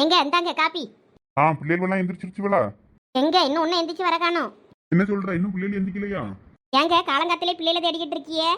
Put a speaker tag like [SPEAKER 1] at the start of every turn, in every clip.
[SPEAKER 1] எங்க இந்தாங்க காப்பி
[SPEAKER 2] ஆ பிள்ளைகளெல்லாம் எந்திரிச்சிருச்சுவலா
[SPEAKER 1] எங்க இன்னும் ஒன்னும் எந்திரிச்சு வர காணோம்.
[SPEAKER 2] என்ன சொல்ற? இன்னும் பிள்ளைகள் எந்திரிக்கலையா
[SPEAKER 1] ஏங்க காலங்காத்திலே பிள்ளைகளை தேடிக்கிட்டு இருக்கியே?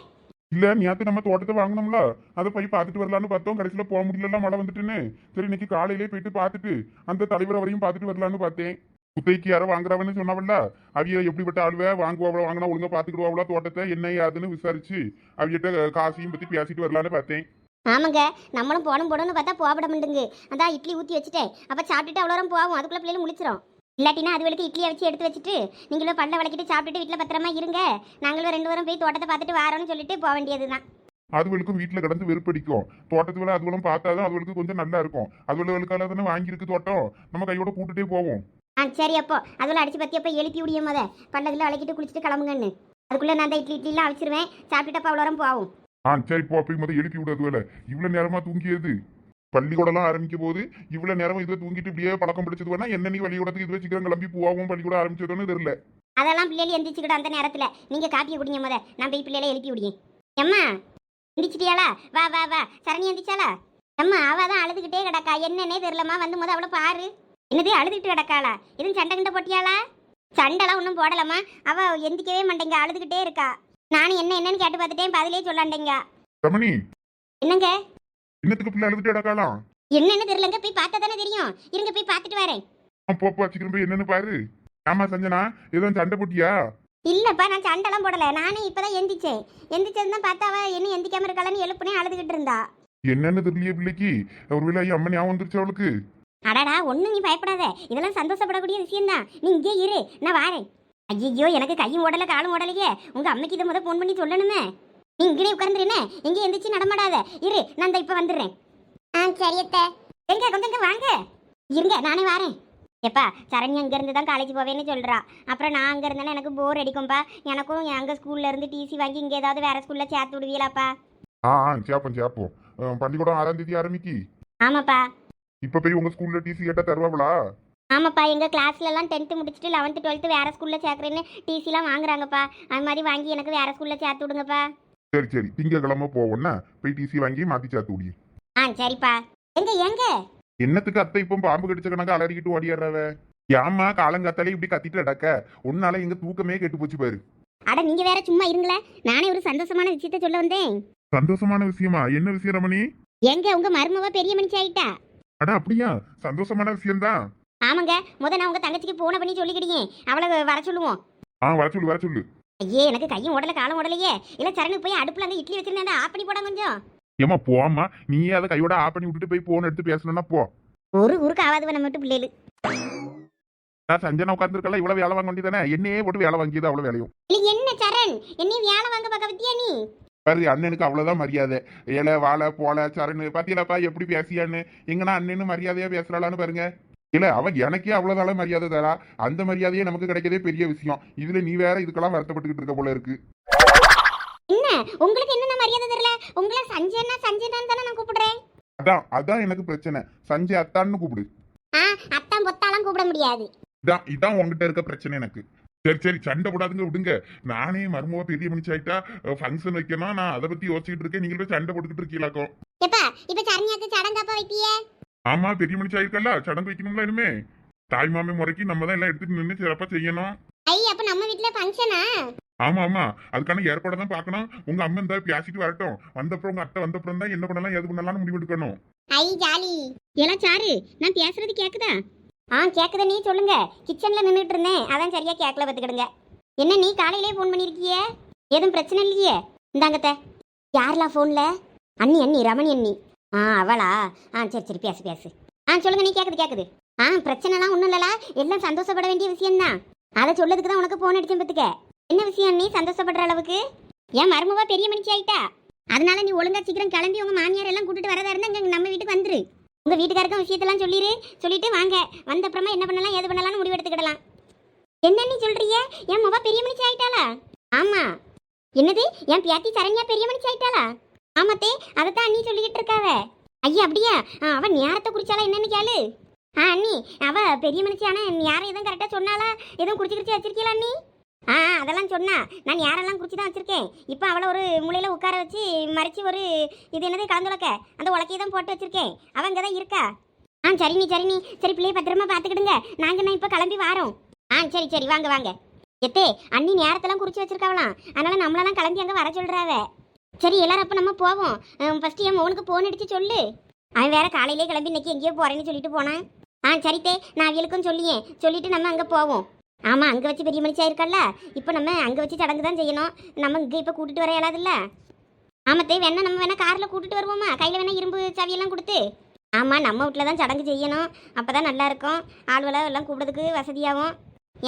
[SPEAKER 2] இல்ல நேத்து நம்ம தோட்டத்தை வாங்கினோம்ல அதை போய் பார்த்துட்டு வரலான்னு பார்த்தோம். கடைசியில போக முடியல மழை வந்துட்டுன்னு. சரி இன்னைக்கு காலையிலே போயிட்டு பார்த்துட்டு அந்த தலைவரை வரையும் பார்த்துட்டு வரலான்னு பார்த்தேன். குத்தைக்கு யாரோ வாங்குறவன்னு சொன்னவல்ல அவிய எப்படிப்பட்ட ஆளுவ? வாங்குவாங்களா வாங்கினா ஒழுங்கா பார்த்துக்கிடுவாங்களா தோட்டத்தை என்ன யாதுன்னு விசாரிச்சு அவியிட்ட காசையும் பத்தி பேசிட்டு வரலான்னு பார்த்தேன்.
[SPEAKER 1] ஆமாங்க நம்மளும் போகணும் போடணும்னு பார்த்தா போகப்பட மாட்டேங்க அதான் இட்லி ஊற்றி வச்சுட்டேன். அப்போ சாப்பிட்டுட்டு அவ்வளோ நேரம் போவோம். அதுக்குள்ளே பிள்ளைகள் முழிச்சிரும். இல்லாட்டினா அதுகளுக்கு இட்லியை வச்சு எடுத்து வச்சுட்டு நீங்களும் பல்ல விளக்கிட்டு சாப்பிட்டுட்டு வீட்டில் பத்திரமா இருங்க. நாங்களும் ரெண்டு வாரம் போய் தோட்டத்தை பார்த்துட்டு வரோம்னு சொல்லிட்டு போக வேண்டியது தான்
[SPEAKER 2] அதுகளுக்கும் வீட்டுல கிடந்து வெறுப்படிக்கும். தோட்டத்து வேலை அதுகளும் பார்த்தாதான் அதுகளுக்கு கொஞ்சம் நல்லா இருக்கும். அதுகளுக்காக தானே வாங்கியிருக்கு தோட்டம். நம்ம கையோட கூட்டுட்டே போவோம்.
[SPEAKER 1] ஆ சரி அப்போ. அதில் அடிச்சு பற்றி அப்போ எழுப்பி விடிய முத. பல்லதில் விளக்கிட்டு குளிச்சுட்டு கிளம்புங்கன்னு. அதுக்குள்ளே நான் அந்த இட்லி இட்லிலாம் அவிச்சிருவேன். சாப்பிட்டுட்டு அப்போ அவ்வளோ போவோம்.
[SPEAKER 2] ஆ சரி போ போய் முதல் எழுப்பி விடாது வேலை. இவ்வளவு நேரமா தூங்கியது. பள்ளிக்கூடலாம் ஆரம்பிக்க போது இவ்வளவு நேரம் இதை தூங்கிட்டு இப்படியே பழக்கம் பிடிச்சது வேணா என்ன நீ பள்ளிக்கூடத்துக்கு இது சீக்கிரம் கிளம்பி போவோம் பள்ளிக்கூடம் ஆரம்பிச்சதுன்னு தெரியல.
[SPEAKER 1] அதெல்லாம் பிள்ளைகள் எந்திரிச்சுக்கிட்டு அந்த நேரத்தில். நீங்கள் காப்பியை குடிங்க முத. நான் போய் பிள்ளைகளை எழுப்பி விடியேன் எம்மா எந்திரிச்சிட்டியாளா? வா வா வா. சரணி எந்திரிச்சாளா? அம்மா அவ தான் அழுதுகிட்டே கிடக்கா. என்னன்னே தெரியலம்மா. வந்து முத அவளை பாரு. என்னது அழுதுகிட்டு கிடக்காளா? எதுவும் சண்டை கிண்ட போட்டியாளா? சண்டைலாம் ஒன்றும் போடலம்மா. அவள் எந்திக்கவே மாட்டேங்க. அழுதுகிட்டே இருக்கா. நானும் என்ன என்னன்னு கேட்டு பார்த்துட்டேன். பதிலே சொல்லாண்டேங்க.
[SPEAKER 2] ரமணி.
[SPEAKER 1] என்னங்க?
[SPEAKER 2] இன்னத்துக்கு பிள்ளை அழுதுட்டு கிடக்கலாம்
[SPEAKER 1] என்னன்னு தெரியலங்க. போய் பார்த்தா தானே தெரியும். இருங்க போய் பார்த்துட்டு வரேன்.
[SPEAKER 2] போப்பா சீக்கிரம் போய் என்னன்னு பாரு. ஆமா சஞ்சனா எதுவும் சண்டை போட்டியா?
[SPEAKER 1] இல்லப்பா நான் சண்டைலாம் போடல. நானே இப்பதான் எந்திரிச்சேன். எந்திரிச்சது தான் பார்த்தா அவ என்ன எந்திக்காம இருக்காளன்னு எழுப்புனே அழுதுகிட்டு இருந்தா.
[SPEAKER 2] என்னன்னு தெரியலையே பிள்ளைக்கு. ஒருவேளை ஐயா அம்மன் ஞாபகம் வந்துருச்சு அவளுக்கு?
[SPEAKER 1] அடடா ஒன்றும் நீ பயப்படாத. இதெல்லாம் சந்தோஷப்படக்கூடிய விஷயம்தான். நீ இங்கே இரு. நான் வாரேன். ஐயோ எனக்கு கையும் ஓடல காலும் ஓடலையே உங்க அம்மைக்கு இதை முத ஃபோன் பண்ணி சொல்லணுமே. நீ இங்கே உட்காந்துருனே எங்கே எந்திரிச்சு நடமாடாத. இரு நான் இந்த இப்போ வந்துடுறேன். ஆ சரியத்த எங்க கொஞ்சம் இங்க வாங்க. இருங்க நானே வாரேன். எப்பா சரண்யா இங்கேருந்து தான் காலேஜ் போவேன்னு சொல்கிறா அப்புறம் நான் அங்கே இருந்தாலும் எனக்கு போர் அடிக்கும்பா. எனக்கும் எங்கள் ஸ்கூல்ல இருந்து டிசி வாங்கி இங்கே ஏதாவது வேற ஸ்கூலில் சேர்த்து விடுவீங்களாப்பா
[SPEAKER 2] ஆ ஆ சேப்போம் சேப்போம் பள்ளிக்கூடம் ஆறாம் தேதி ஆரம்பிக்கி.
[SPEAKER 1] ஆமாப்பா.
[SPEAKER 2] இப்ப போய் உங்க ஸ்கூல்ல டிசி கேட்டா தருவாங்களா?
[SPEAKER 1] ஆமாப்பா எங்கள் கிளாஸ்லலாம் டென்த்து முடிச்சுட்டு லெவன்த்து டுவெல்த்து வேறு ஸ்கூலில் சேர்க்குறேன்னு டிசிலாம் வாங்குறாங்கப்பா. அது மாதிரி வாங்கி எனக்கு வேறு ஸ்கூலில் சேர்த்து விடுங்கப்பா.
[SPEAKER 2] சரி சரி. திங்கக்கிழமை போவோம்னா போய் டிசி வாங்கி மாத்தி சேர்த்து விடி.
[SPEAKER 1] ஆ சரிப்பா. எங்க எங்க?
[SPEAKER 2] என்னத்துக்கு அத்தை இப்போ பாம்பு கடிச்ச கணக்கு அலறிக்கிட்டு ஓடிடுறவ ஏம்மா காலங்காத்தாலே இப்படி கத்திட்டு அடக்க உன்னால எங்க தூக்கமே கெட்டு போச்சு பாரு.
[SPEAKER 1] அட நீங்கள் வேற சும்மா இருங்களேன் நானே ஒரு சந்தோஷமான விஷயத்த சொல்ல வந்தேன்.
[SPEAKER 2] சந்தோஷமான விஷயமா? என்ன விஷயம் ரமணி?
[SPEAKER 1] எங்க உங்கள் மருமவ பெரிய மனுஷி ஆயிட்டா?
[SPEAKER 2] அட அப்படியா? சந்தோஷமான விஷயம்தான்.
[SPEAKER 1] ஆமாங்க முத நான் உங்கள் தங்கச்சிக்கு போன பண்ணி சொல்லிக்கிட்டீங்க அவளை வர சொல்லுவோம்.
[SPEAKER 2] ஆ வர சொல்லு வர சொல்லு.
[SPEAKER 1] ஐயே எனக்கு கையும் உடல காலம் உடலையே இல்லை சரணுக்கு போய் அடுப்பில் அந்த இட்லி வச்சிருந்தேன் ஆஃப் பண்ணி போட கொஞ்சம்.
[SPEAKER 2] ஏமா போம்மா. நீயே அதை கையோட ஆஃப் பண்ணி விட்டுட்டு போய் போன் எடுத்து பேசணும்னா போ.
[SPEAKER 1] ஒரு ஊருக்கு ஆகாதவ நம்ம மட்டும் பிள்ளைகள்.
[SPEAKER 2] நான் சஞ்சனா உட்காந்துருக்கல இவ்வளவு வேலை வாங்க வேண்டியதானே? என்னையே போட்டு வேலை வாங்கியது அவ்வளவு வேலையும்.
[SPEAKER 1] இல்லை என்ன சரண்? என்னையும் வேலை வாங்க பார்க்க பத்தியா நீ?
[SPEAKER 2] பாரு அண்ணனுக்கு அவ்வளவுதான் மரியாதை. ஏல வாழை போல சரணு பாத்தீங்களாப்பா எப்படி பேசியான்னு? எங்கன்னா அண்ணனு மரியாதையா பேசுறாளான்னு பாருங்க. இல்ல அவ எனக்கே அவ்வளவுதான் மரியாதை தரா. அந்த மரியாதையே நமக்கு கிடைக்கதே பெரிய விஷயம். இதுல நீ வேற இதுக்கெல்லாம் வருத்தப்பட்டுக்கிட்டு இருக்க போல இருக்கு.
[SPEAKER 1] என்ன? உங்களுக்கு என்னென்ன மரியாதை தெரியல உங்களை சஞ்சயனா சஞ்சயனான்னு தானே நான் கூப்பிடுறேன்.
[SPEAKER 2] அதான் அதான் எனக்கு பிரச்சனை. சஞ்சய் அத்தான்னு கூப்பிடு.
[SPEAKER 1] ஆ அத்தான் பொத்தாலாம் கூப்பிட முடியாது.
[SPEAKER 2] இதான் இதான் உங்ககிட்ட இருக்க பிரச்சனை எனக்கு. சரி சரி சண்டை போடாதுங்க விடுங்க. நானே மருமவ பெரிய ஆயிட்டா ஃபங்க்ஷன் வைக்கணும் நான் அதை பத்தி யோசிச்சுட்டு இருக்கேன். நீங்க போய் சண்டை போட்டுக்கிட்டு இருக்கீங்களாக்கும்
[SPEAKER 1] எப்பா இப்ப சரண்யாக்கு சடங்காப்பா வைப்பியே?
[SPEAKER 2] ஆமா பெரிய மனுஷன் ஆயிருக்கல சடங்கு வைக்கணும்ல இனிமே. தாய் மாமே முறைக்கு நம்ம தான் எல்லாம் எடுத்துட்டு நின்று சிறப்பா செய்யணும்.
[SPEAKER 1] ஐ அப்ப நம்ம வீட்ல ஃபங்க்ஷனா
[SPEAKER 2] ஆமா ஆமா. அதுக்கான ஏற்பாடு தான் பார்க்கணும். உங்க அம்மா இந்த பேசிட்டு வரட்டும். வந்தப்புறம் உங்க அத்தை வந்தப்புறம் தான் என்ன பண்ணலாம் எது பண்ணலாம்னு முடிவு எடுக்கணும்.
[SPEAKER 1] ஐ ஜாலி. எல்லாம் சாரு நான் பேசுறது கேக்குதா? ஆ கேக்குதா நீ சொல்லுங்க. கிச்சன்ல நின்றுட்டு இருந்தேன். அதான் சரியா கேட்கல பார்த்துக்கிடுங்க. என்ன நீ காலையிலே ஃபோன் பண்ணிருக்கியே? எதுவும் பிரச்சனை இல்லையே? இந்தாங்கத்த. யாரெல்லா ஃபோன்ல அண்ணி அண்ணி ரமணி அண்ணி. ஆ அவளா? ஆ சரி சரி பேசு பேசு. ஆ சொல்லுங்க நீ கேக்குது கேக்குது. ஆ பிரச்சனைலாம் ஒன்றும் இல்லலா எல்லாம் சந்தோஷப்பட வேண்டிய விஷயம்தான் அதை சொல்லதுக்கு தான் உனக்கு ஃபோன் அடிச்சேன் பத்துக்க. என்ன விஷயம் நீ சந்தோஷப்படுற அளவுக்கு? ஏன் மருமவா பெரிய மனுஷி ஆயிட்டா? அதனால நீ ஒழுங்கா சீக்கிரம் கிளம்பி உங்க மாமியார் எல்லாம் கூட்டிட்டு வரதா இருந்தா இங்க நம்ம வீட்டுக்கு வந்துரு. உங்க வீட்டுக்காருக்கும் விஷயத்தெல்லாம் சொல்லிடு சொல்லிட்டு வாங்க. வந்த அப்புறமா என்ன பண்ணலாம் எது பண்ணலாம்னு முடிவு எடுத்துக்கிடலாம். என்ன நீ சொல்றிய என் மொபா பெரிய மனுஷி ஆயிட்டாளா? ஆமா. என்னது? என் பியாத்தி சரண்யா பெரிய மனுஷி ஆயிட்டாளா? ஆமாத்தே அதைத்தான் நீ சொல்லிக்கிட்டு இருக்காவ. ஐயா அப்படியா? ஆ, அவ நேரத்தை குடிச்சாலா என்னன்னு கேளு. ஆ அண்ணி அவ பெரிய மனுஷி யாரும் எதுவும் கரெக்டா சொன்னாலா எதுவும் குடிச்சு குடிச்சு வச்சிருக்கீங்களா அண்ணி? ஆ அதெல்லாம் சொன்னா. நான் யாரெல்லாம் குடிச்சு தான் வச்சிருக்கேன்? இப்போ அவளை ஒரு மூலையில் உட்கார வச்சு மறைச்சு ஒரு இது என்னது கலந்துலக்க அந்த உலக்கையை தான் போட்டு வச்சிருக்கேன். அவன் இங்கே தான் இருக்கா? ஆ சரி நீ சரி நீ. சரி பிள்ளைய பத்திரமா பார்த்துக்கிடுங்க. நாங்கள் நான் இப்போ கிளம்பி வாரோம். ஆ சரி சரி வாங்க வாங்க. எத்தே அண்ணி நேரத்தெல்லாம் குறிச்சு வச்சிருக்காவலாம் அதனால நம்மளெல்லாம் கிளம்பி அங்கே வர சொல்கிறாவே சரி எல்லாரும் அப்போ நம்ம போவோம். ஃபஸ்ட்டு என் மோனுக்கு ஃபோன் அடித்து சொல்லு. அவன் வேற காலையிலே கிளம்பி இன்னைக்கு எங்கேயோ போகிறேன்னு சொல்லிட்டு போனான். ஆ சரித்தே நான் அவளுக்கும் சொல்லியே. சொல்லிட்டு நம்ம அங்கே போவோம். ஆமாம் அங்கே வச்சு பெரிய மனுஷா இருக்கல்ல இப்போ நம்ம அங்கே வச்சு சடங்கு தான் செய்யணும். நம்ம இங்கே இப்போ கூட்டிட்டு வர இயலாதுல்ல ஆமாத்தே வேணா நம்ம வேணா காரில் கூட்டிட்டு வருவோமா? கையில் வேணா இரும்பு சவியெல்லாம் கொடுத்து. ஆமாம் நம்ம வீட்டில் தான் சடங்கு செய்யணும். அப்போ தான் நல்லா இருக்கும். ஆளுவெல்லாம் எல்லாம் கூப்பிடுறதுக்கு வசதியாகும்.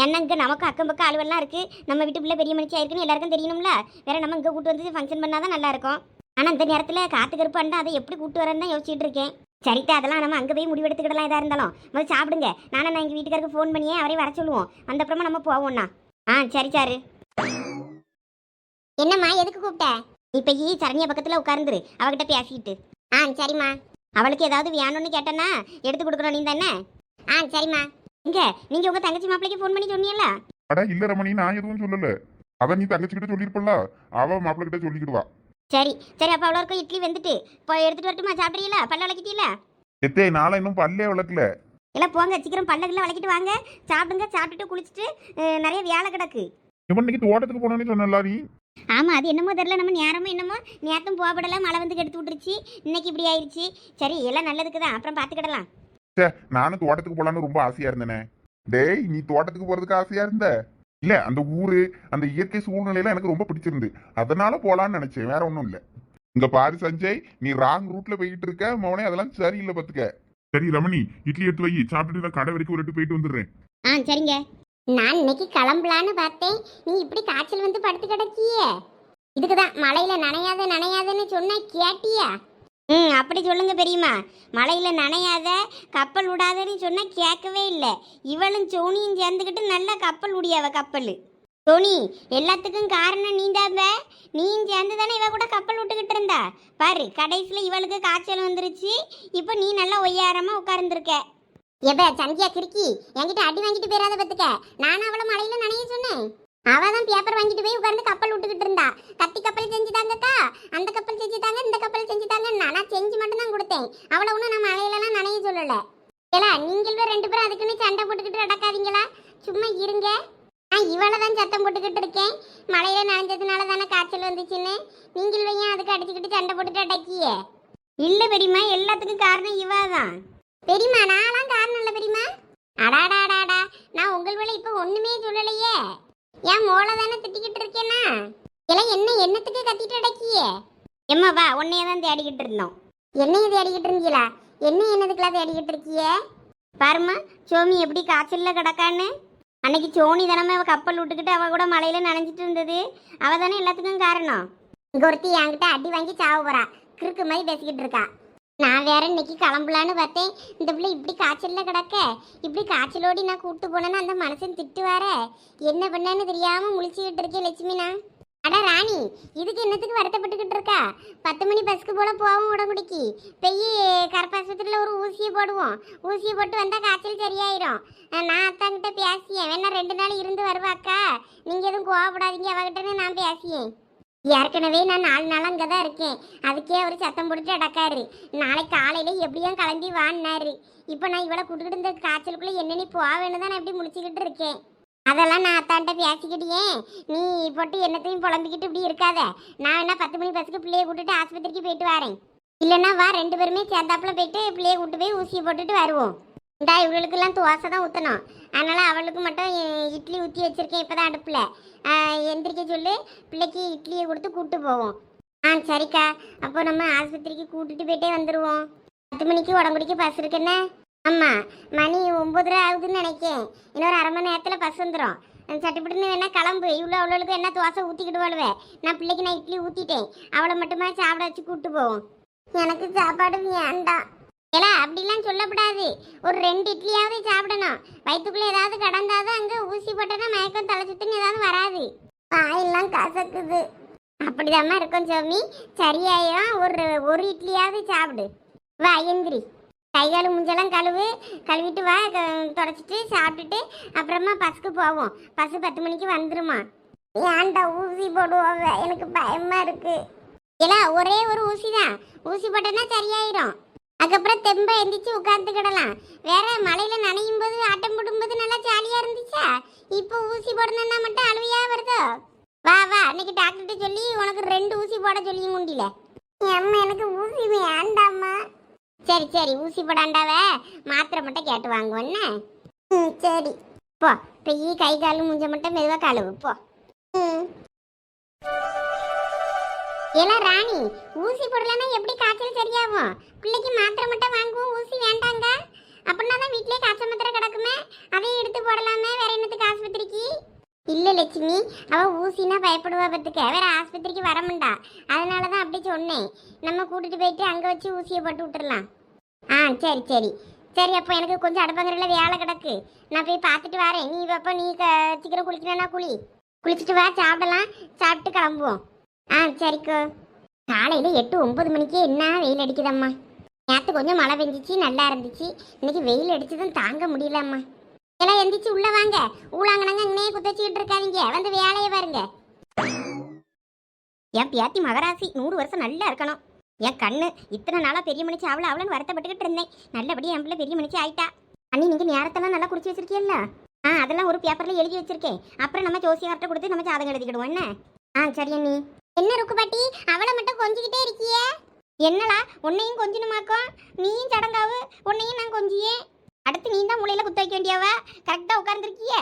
[SPEAKER 1] என்னங்க இங்கே நமக்கு அக்கம் பக்கம் அலுவலாம் இருக்குது நம்ம வீட்டுக்குள்ளே பெரிய மனுஷியா இருக்குன்னு எல்லாருக்கும் தெரியணும்ல? வேற நம்ம இங்கே கூட்டு வந்து ஃபங்க்ஷன் பண்ணால் தான் நல்லாயிருக்கும் ஆனால் இந்த நேரத்தில் காற்று கருப்பு அண்டா அதை எப்படி கூட்டு வரேன்னு தான் யோசிச்சுட்டு இருக்கேன். சரிட்டா அதெல்லாம் நம்ம அங்கே போய் முடிவெடுத்துக்கிடலாம் எதாக இருந்தாலும். முதல்ல சாப்பிடுங்க. நானும் நான் எங்கள் வீட்டுக்காருக்கு ஃபோன் பண்ணியே அவரே வர சொல்லுவோம். அந்த அப்புறமா நம்ம போவோம்ண்ணா. ஆ சரி சாரு. என்னம்மா எதுக்கு கூப்பிட்ட? இப்போ ஈ சரண்யா பக்கத்தில் உட்கார்ந்துரு. அவகிட்ட பேசிக்கிட்டு. ஆ சரிம்மா. அவளுக்கு ஏதாவது வேணும்னு கேட்டேன்னா எடுத்து கொடுக்கணும் நீ தானே? ஆ சரிம்மா. இங்க நீங்க உங்க தங்கச்சி மாப்பிளைக்கு ஃபோன் பண்ணி சொன்னீங்களா
[SPEAKER 2] அட இல்ல ரமணி நான் எதுவும் சொல்லல. அத நீ தங்கச்சி கிட்ட சொல்லிருப்பல அவ மாப்பிள்ள கிட்ட சொல்லிக்கிடுவா.
[SPEAKER 1] சரி சரி அப்போ அவ்வளோ இட்லி வெந்துட்டு இப்போ எடுத்துட்டு வரட்டுமா? சாப்பிட்றீங்களா? பல்ல விளக்கிட்டீங்களா
[SPEAKER 2] எத்தே நாளை இன்னும் பல்லே விளக்கல
[SPEAKER 1] இல்லை போங்க சீக்கிரம் பல்லக்கில் விளக்கிட்டு வாங்க. சாப்பிடுங்க சாப்பிட்டுட்டு குளிச்சுட்டு நிறைய வேலை கிடக்கு.
[SPEAKER 2] இவன் இன்னைக்கு தோட்டத்துக்கு போனோன்னு சொன்னல நீ?
[SPEAKER 1] ஆமாம் அது என்னமோ தெரில நம்ம நேரமும் என்னமோ நேரத்தும் போகப்படல மழை வந்து கெடுத்து விட்டுருச்சு. இன்னைக்கு இப்படி ஆயிடுச்சு சரி எல்லாம் நல்லதுக்கு தான் அப்புறம் பார்த்துக்கிடலாம்.
[SPEAKER 2] ச்சே நானும் தோட்டத்துக்கு போலான்னு ரொம்ப ஆசையா இருந்தேனே. டேய் நீ தோட்டத்துக்கு போறதுக்கு ஆசையா இருந்த? இல்ல அந்த ஊரு அந்த இயற்கை சூழ்நிலையில எனக்கு ரொம்ப பிடிச்சிருந்து. அதனால போலான்னு நினைச்சேன் வேற ஒண்ணும் இல்ல. இங்க பாரு சஞ்சய் நீ ராங் ரூட்ல போயிட்டு இருக்க மௌனே அதெல்லாம் சரியில்லை பாத்துக்க. சரி ரமணி இட்லி எடுத்து வை. சாப்பிட்டுட்டு நான் கடை வரைக்கும் ஒரு போயிட்டு வந்துடுறேன்.
[SPEAKER 1] ஆ சரிங்க. நான் இன்னைக்கு கிளம்பலான்னு பார்த்தேன். நீ இப்படி காய்ச்சல் வந்து படுத்து கிடக்கியே. இதுக்குதான் மழையில நனையாத நனையாதன்னு சொன்னா கேட்டியா? ம் அப்படி சொல்லுங்க பெரியம்மா. மழையில் நனையாத கப்பல் விடாதன்னு சொன்னால் கேட்கவே இல்லை. இவளும் சோனியும் சேர்ந்துக்கிட்டு நல்லா கப்பல் விடியாவ கப்பல். சோனி எல்லாத்துக்கும் காரணம் நீந்தாப்ப நீயும் சேர்ந்து தானே இவ கூட கப்பல் விட்டுக்கிட்டு இருந்தா. பாரு கடைசியில் இவளுக்கு காய்ச்சல் வந்துருச்சு. இப்போ நீ நல்லா ஒய்யாரமாக உட்கார்ந்துருக்க. எப சந்தியா கிறுக்கி என்கிட்ட அடி வாங்கிட்டு போயிடாத பத்துக்க. நானும் அவளை மழையில் நனைய சொன்னேன். அவ தான் பேப்பர் வாங்கிட்டு போய் உட்கார்ந்து கப்பல் விட்டுக்கிட்டு இருந்தா. கத்தி கப்பல் செஞ்சுதாங்கக்கா. அந்த கப்பல் செஞ்சுதாங்க இந்த கப்பல் செஞ்சுதாங்க நான் செஞ்சு மட்டும் தான் கொடுத்தேன். அவளை ஒன்றும் நான் மழையிலலாம் நனைய சொல்லல. ஏலா நீங்களும் ரெண்டு பேரும் அதுக்குன்னு சண்டை போட்டுக்கிட்டு நடக்காதீங்களா? சும்மா இருங்க. நான் இவளை தான் சத்தம் போட்டுக்கிட்டு இருக்கேன். மழையில நனைஞ்சதுனால தானே காய்ச்சல் வந்துச்சுன்னு. நீங்கள் ஏன் அதுக்கு அடிச்சுக்கிட்டு சண்டை போட்டுட்டு அடக்கியே இல்லை பெரியம்மா எல்லாத்துக்கும் காரணம் இவா தான் பெரியம்மா நான்லாம் காரணம் இல்லை பெரியம்மா. அடாடாடாடா நான் உங்கள் வேலை இப்போ ஒன்றுமே சொல்லலையே. ஏன் மோளை தானே திட்டிக்கிட்டு இருக்கேனா? எல்லாம் என்ன என்னத்துக்கு கத்திட்டு அடக்கியே எம்மா வா உன்னைய தான் தேடிக்கிட்டு இருந்தோம். என்னைய தேடிக்கிட்டு இருந்தீங்களா என்ன என்னதுக்கெல்லாம் தேடிக்கிட்டு இருக்கியே? பாருமா சோமி எப்படி காய்ச்சலில் கிடக்கான்னு. அன்னைக்கு சோனி தானே அவள் கப்பல் விட்டுக்கிட்டு அவள் கூட மலையில் நனைஞ்சிட்டு இருந்தது. அவள் தானே எல்லாத்துக்கும் காரணம். இங்கே ஒருத்தி என்கிட்ட அடி வாங்கி சாவ போகிறா கிறுக்கு மாதிரி பேசிக்கிட்டு இருக்கா. நான் வேற இன்னைக்கு கிளம்பலான்னு பார்த்தேன். இந்த பிள்ளை இப்படி காய்ச்சல்ல கிடக்க? இப்படி காய்ச்சலோடி நான் கூப்பிட்டு போனேன்னு அந்த மனுஷன் திட்டுவார. என்ன பண்ணேன்னு தெரியாம முழிச்சுக்கிட்டு இருக்கேன் லட்சுமினா அடா ராணி இதுக்கு என்னத்துக்கு வருத்தப்பட்டுக்கிட்டு இருக்கா? பத்து மணி பஸ்க்கு போல போவோம் உடம்புடிக்கு. பெய் கரப்பாஸ்பத்திரியில் ஒரு ஊசியை போடுவோம். ஊசியை போட்டு வந்தால் காய்ச்சல் சரியாயிரும். நான் அத்தாங்கிட்ட பேசியேன். வேணா ரெண்டு நாள் இருந்து வருவாக்கா நீங்கள் எதுவும் கோவப்படாதீங்க. அவகிட்டன்னு நான் பேசியேன். ஏற்கனவே நான் நாலு நாள் அங்கே தான் இருக்கேன். அதுக்கே அவர் சத்தம் போட்டுட்டு அடக்காரு நாளைக்கு காலையில் எப்படியும் கிளம்பி வான்னாரு. இப்போ நான் இவ்வளோ கூட்டுக்கிட்டு இந்த காய்ச்சலுக்குள்ளே என்னென்னு போவேன்னு தான் நான் இப்படி முடிச்சுக்கிட்டு இருக்கேன். அதெல்லாம் நான் அத்தான்ட்ட பேசிக்கிட்டியே நீ போட்டு என்னத்தையும் புலம்பிக்கிட்டு இப்படி இருக்காத. நான் வேணா பத்து மணி பஸ்ஸுக்கு பிள்ளையை கூட்டுட்டு ஆஸ்பத்திரிக்கு போயிட்டு வரேன். இல்லைன்னா வா ரெண்டு பேருமே சேர்ந்தாப்புல போயிட்டு பிள்ளையை கூட்டு போய் ஊசியை போட்டுட்டு வருவோம். இந்தா இவளுக்கெல்லாம் தோசை தான் ஊற்றணும் அதனால் அவளுக்கு மட்டும் இட்லி ஊற்றி வச்சிருக்கேன் இப்போ தான் அடுப்பில் எந்திரிக்க சொல்லி பிள்ளைக்கு இட்லியை கொடுத்து கூப்பிட்டு போவோம். ஆ சரிக்கா. அப்போ நம்ம ஆஸ்பத்திரிக்கு கூட்டிகிட்டு போயிட்டே வந்துடுவோம் பத்து மணிக்கு உடம்புடிக்கு பஸ் இருக்குண்ணே ஆமாம் மணி ஒம்பதரை ஆகுதுன்னு நினைக்கேன். இன்னொரு அரை மணி நேரத்தில் பஸ் வந்துடும் சட்டுப்பட்டுன்னு வேணா கிளம்பு. இவ்வளோ அவ்வளோளுக்கு என்ன தோசை ஊற்றிக்கிட்டு வாழ்வேன் நான் பிள்ளைக்கு நான் இட்லி ஊற்றிட்டேன் அவளை மட்டுமா சாப்பிட வச்சு கூப்பிட்டு போவோம். எனக்கு சாப்பாடு வேண்டாம். ஏலா அப்படிலாம் சொல்லப்படாது ஒரு ரெண்டு இட்லியாவது சாப்பிடணும். வயிற்றுக்குள்ளே ஏதாவது கடந்தாதான் அங்கே ஊசி போட்டோன்னா மயக்கம் தலை சுத்துன்னு ஏதாவது வராது. வாயெல்லாம் கசக்குது. அப்படிதாம்மா இருக்கும் சோமி சரியாயிரும். ஒரு ஒரு இட்லியாவது சாப்பிடு. வா எந்திரி. கைகால் முஞ்செல்லாம் கழுவு. கழுவிட்டு வா தொடச்சிட்டு சாப்பிட்டுட்டு அப்புறமா பஸ்க்கு போவோம். பஸ் பத்து மணிக்கு வந்துருமா. ஏன்டா ஊசி போடுவோம் எனக்கு பயமாக இருக்குது இல்ல ஒரே ஒரு ஊசி தான் ஊசி போட்டோன்னா சரியாயிரும். அதுக்கப்புறம் தெம்ப எந்திரிச்சு உட்காந்துக்கிடலாம் வேற மலையில நனையும் போது ஆட்டம் போடும்போது நல்லா ஜாலியா இருந்துச்சா? இப்போ ஊசி போடணும்னா மட்டும் அழுவையா வருதோ? வா வா அன்னைக்கு டாக்டர்கிட்ட சொல்லி உனக்கு ரெண்டு ஊசி போட சொல்லி முண்டில அம்மா எனக்கு ஊசி வேண்டாம்மா. சரி சரி ஊசி போடாண்டாவ மாத்திரை மட்டும் கேட்டு வாங்குவேன்னு ம் சரி. போ பெய் கை கால் முஞ்ச மட்டும் மெதுவாக கழுவு போ. ம். ஏலா ராணி ஊசி போடலன்னா எப்படி காய்ச்சல் சரியாகும்? பிள்ளைக்கு மாத்திரை மட்டும் வாங்குவோம் ஊசி வேண்டாங்க. அப்படின்னா தான் வீட்லயே காய்ச்சல் மாத்திரை கிடக்குமே. அதையும் எடுத்து போடலாமே வேற என்னத்துக்கு ஆஸ்பத்திரிக்கு? இல்ல லட்சுமி அவ ஊசினா பயப்படுவா பத்துக்க வேற ஆஸ்பத்திரிக்கு வரமுண்டா அதனால தான் அப்படி சொன்னேன். நம்ம கூட்டிட்டு போயிட்டு அங்க வச்சு ஊசியை போட்டு விட்டுறலாம். ஆ சரி சரி. சரி அப்போ எனக்கு கொஞ்சம் அடுப்பங்கரையில் வேலை கிடக்கு. நான் போய் பார்த்துட்டு வரேன். நீ அப்போ நீ சீக்கிரம் குளிக்கணும்னா குளி. குளிச்சுட்டு வா சாப்பிடலாம். சாப்பிட்டு கிளம்புவோம். ஆ சரிக்கோ. காலையில் எட்டு ஒன்பது மணிக்கே என்ன வெயில் அடிக்குதம்மா? நேற்று கொஞ்சம் மழை பெஞ்சிச்சு நல்லா இருந்துச்சு. இன்னைக்கு வெயில் அடிச்சதும் தாங்க முடியலம்மா. எல்லாம் எந்திரிச்சு உள்ளே வாங்க. ஊழாங்கனங்க இங்கேயே குத்தச்சிக்கிட்டு இருக்காதீங்க. வந்து வேலையை பாருங்க. என் பியாத்தி மகராசி நூறு வருஷம் நல்லா இருக்கணும். என் கண்ணு இத்தனை நாளாக பெரிய மனுச்சு அவ்வளோ அவ்வளோன்னு வருத்தப்பட்டுக்கிட்டு இருந்தேன். நல்லபடியாக என் பிள்ளை பெரிய மனுச்சு ஆயிட்டா. அண்ணி நீங்கள் நேரத்தெல்லாம் நல்லா குறிச்சு வச்சிருக்கீல்ல? ஆ அதெல்லாம் ஒரு பேப்பரில் எழுதி வச்சிருக்கேன். அப்புறம் நம்ம ஜோசியார்ட்ட கொடுத்து நம்ம ஜாதகம் எழுதிக்கிடுவோம். என்ன? ஆ சரி அண்ணி. என்ன ருக்கு பாட்டி? அவளை மட்டும் கொஞ்சிக்கிட்டே இருக்கியே. என்னடா உன்னையும் கொஞ்சணுமாக்கும் நீயும் சடங்காவு உன்னையும் நான் கொஞ்சியே. அடுத்து நீ தான் மூலையில குத்த வைக்க வேண்டியவ. கரெக்டா உட்கார்ந்துருக்கிய.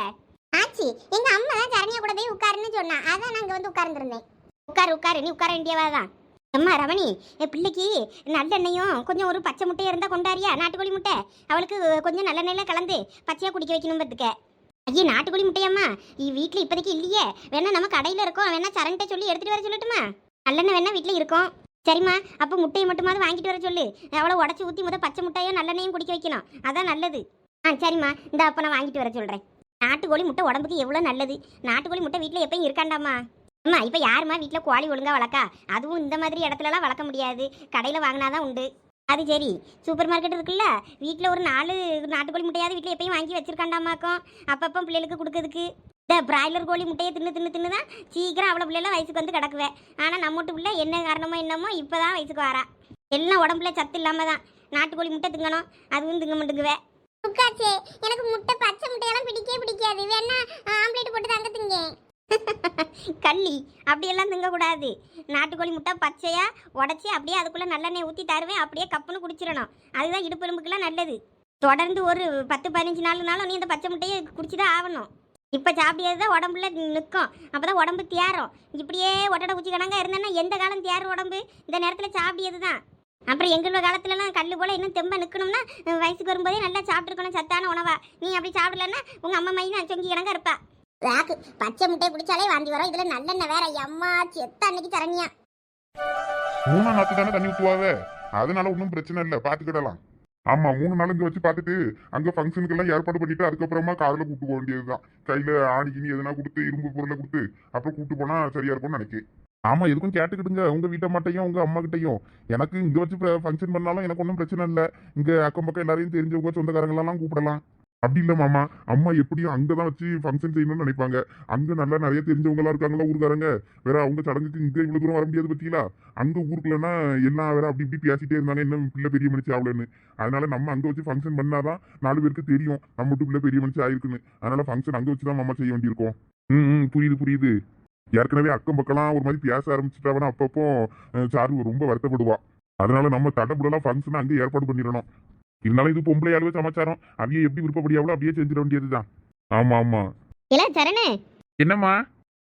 [SPEAKER 1] ஆச்சி எங்க அம்மா தான் சரணியா கூட போய் உட்காருன்னு சொன்னா. அதான் நாங்க வந்து உட்கார்ந்துருந்தேன். உட்காரு உட்காரு நீ உட்கார வேண்டியவா தான் அம்மா ரமணி என் பிள்ளைக்கு நல்லெண்ணையும் கொஞ்சம் ஒரு பச்சை முட்டையும் இருந்தால் கொண்டாரியா? நாட்டுக்கோழி முட்டை. அவளுக்கு கொஞ்சம் நல்லெண்ணெயில் கலந்து பச்சையாக குடிக்க வைக்கணும் பார்த்துக்க ஐயே நாட்டுக்கோழி முட்டையாம்மா. வீட்டில் இப்போதைக்கு இல்லையே. வேணா நம்ம கடையில் இருக்கோம். வேணா சரண்கிட்ட சொல்லி எடுத்துகிட்டு வர சொல்லட்டுமா? நல்லெண்ணெய் வேணா வீட்டில் இருக்கோம். சரிம்மா அப்போ முட்டையை மட்டுமாவது வாங்கிட்டு வர சொல்லு. அவ்வளோ உடச்சி ஊற்றி முத பச்சை முட்டையோ நல்லெண்ணையும் குடிக்க வைக்கணும். அதான் நல்லது. ஆ சரிம்மா. இந்த அப்போ நான் வாங்கிட்டு வர சொல்கிறேன் நாட்டுக்கோழி முட்டை உடம்புக்கு எவ்வளோ நல்லது. நாட்டுக்கோழி முட்டை வீட்டில் எப்பயும் இருக்காண்டாம்மா. அம்மா இப்போ யாரும்மா வீட்டில் கோழி ஒழுங்கா வளர்க்கா? அதுவும் இந்த மாதிரி இடத்துலலாம் வளர்க்க முடியாது. கடையில் வாங்கினா தான் உண்டு. அது சரி. சூப்பர் மார்க்கெட் இருக்குல்ல? வீட்டில் ஒரு நாலு நாட்டுக்கோழி முட்டையாவது வீட்டில் எப்பயும் வாங்கி வச்சிருக்காண்டாமாக்கும். அப்பப்போ பிள்ளைகளுக்கு கொடுக்கறதுக்கு. இந்த பிராய்லர் கோழி முட்டையை தின்னு தின்னு தின்னு தான் சீக்கிரம் அவ்வளோ பிள்ளைலாம் வயசுக்கு வந்து கிடக்குவேன் ஆனால் நம்ம வீட்டு பிள்ளை என்ன காரணமோ என்னமோ இப்போ தான் வயசுக்கு வரா. எல்லாம் உடம்புல சத்து இல்லாமல் தான். நாட்டுக்கோழி முட்டை திங்கணும். அதுவும் திங்க மாட்டேங்குவேன் எனக்கு முட்டை பச்சை முட்டையெல்லாம் பிடிக்கவே பிடிக்காது. வேணா ஆம்லேட் போட்டு தாங்க திங்க கள்ளி அப்படியெல்லாம் திங்கக்கூடாது. நாட்டுக்கோழி முட்டை பச்சையாக உடச்சி அப்படியே அதுக்குள்ளே நல்லெண்ணெய் ஊற்றி தருவேன். அப்படியே கப்புன்னு குடிச்சிடணும். அதுதான் இடுப்பெலும்புக்கெல்லாம் நல்லது. தொடர்ந்து ஒரு பத்து பதினஞ்சு நாளுனாலும் நீ இந்த பச்சை முட்டையை குடிச்சு தான் ஆகணும். இப்போ சாப்பிடியது தான் உடம்புல நிற்கும். அப்போ தான் உடம்பு தேரும் இப்படியே ஒட்டடை குச்சி கணங்க இருந்தேன்னா எந்த காலம் தேரும் உடம்பு? இந்த நேரத்தில் சாப்பிடியது தான் அப்புறம் எங்களோட காலத்துலலாம் கல் போல் இன்னும் தெம்ப நிற்கணும்னா வயசுக்கு வரும்போதே நல்லா சாப்பிட்ருக்கணும் சத்தான உணவா. நீ அப்படி சாப்பிடலன்னா உங்கள் அம்மா மையம் நான் சொங்கி கணங்க இருப்பா. ராக்கு பச்சை முட்டையை குடிச்சாலே வாந்தி வரும். இதுல நல்லெண்ணெய் வேற. எம்மா செத்த அன்னைக்கு தரணியா
[SPEAKER 2] மூணு நாத்து தானே தண்ணி ஊற்றுவாவே அதனால ஒன்றும் பிரச்சனை இல்லை. பார்த்துக்கிடலாம் ஆமா மூணு நாள் இங்க வச்சு பார்த்துட்டு அங்க ஃபங்க்ஷனுக்கு எல்லாம் ஏற்பாடு பண்ணிட்டு அதுக்கப்புறமா கார்ல கூட்டு போக வேண்டியதுதான். கையில ஆணி கிணி எதனா கொடுத்து இரும்பு பொருளை கொடுத்து அப்புறம் கூட்டு போனா சரியா இருக்கும்னு நினைக்கிறேன் ஆமா எதுக்கும் கேட்டுக்கிடுங்க. உங்க வீட்டை மாட்டையும் உங்க அம்மா கிட்டையும். எனக்கு இங்க வச்சு ஃபங்க்ஷன் பண்ணாலும் எனக்கு ஒன்றும் பிரச்சனை இல்லை. இங்க அக்கம் பக்கம் எல்லாரையும் தெரிஞ்சவங்க சொந்தக்காரங்களெல்லாம் கூப்பிடலாம். அப்படி இல்லை மாமா. அம்மா எப்படியும் அங்கதான் வச்சு ஃபங்க்ஷன் செய்யணும்னு நினைப்பாங்க. அங்க நல்லா நிறைய தெரிஞ்சவங்களா இருக்காங்களா ஊருக்காரங்க? வேற அவங்க சடங்குக்கு இங்கே இவ்வளோ தூரம் வர முடியாது பத்தியிலா? அங்க ஊருக்குள்ளனா எல்லாம் வேற அப்படி இப்படி பேசிட்டே இருந்தாங்க. என்ன பிள்ளை பெரிய மனுஷன் ஆகலன்னு. அதனால நம்ம அங்கே வச்சு ஃபங்க்ஷன் பண்ணாதான் நாலு பேருக்கு தெரியும். நம்ம மட்டும் பிள்ளை பெரிய மனுஷன் ஆயிருக்குன்னு. அதனால ஃபங்க்ஷன் அங்கே வச்சு தான் மாமா செய்ய வேண்டியிருக்கோம். ம் ம், புரியுது புரியுது. ஏற்கனவே அக்கம் பக்கம்லாம் ஒரு மாதிரி பேச ஆரம்பிச்சுட்டாவனா அப்பப்போ சார் சாரு ரொம்ப வருத்தப்படுவா. அதனால நம்ம தடபுடலாம் ஃபங்க்ஷனை அங்கே ஏற்பாடு பண்ணிடணும். இருந்தாலும் இது பொம்பளை ஆளுவே சமாச்சாரம். அவையே எப்படி விருப்பப்படியாவளோ அப்படியே செஞ்சிட வேண்டியதுதான். ஆமா ஆமா.
[SPEAKER 1] இல்ல சரணு.
[SPEAKER 2] என்னம்மா?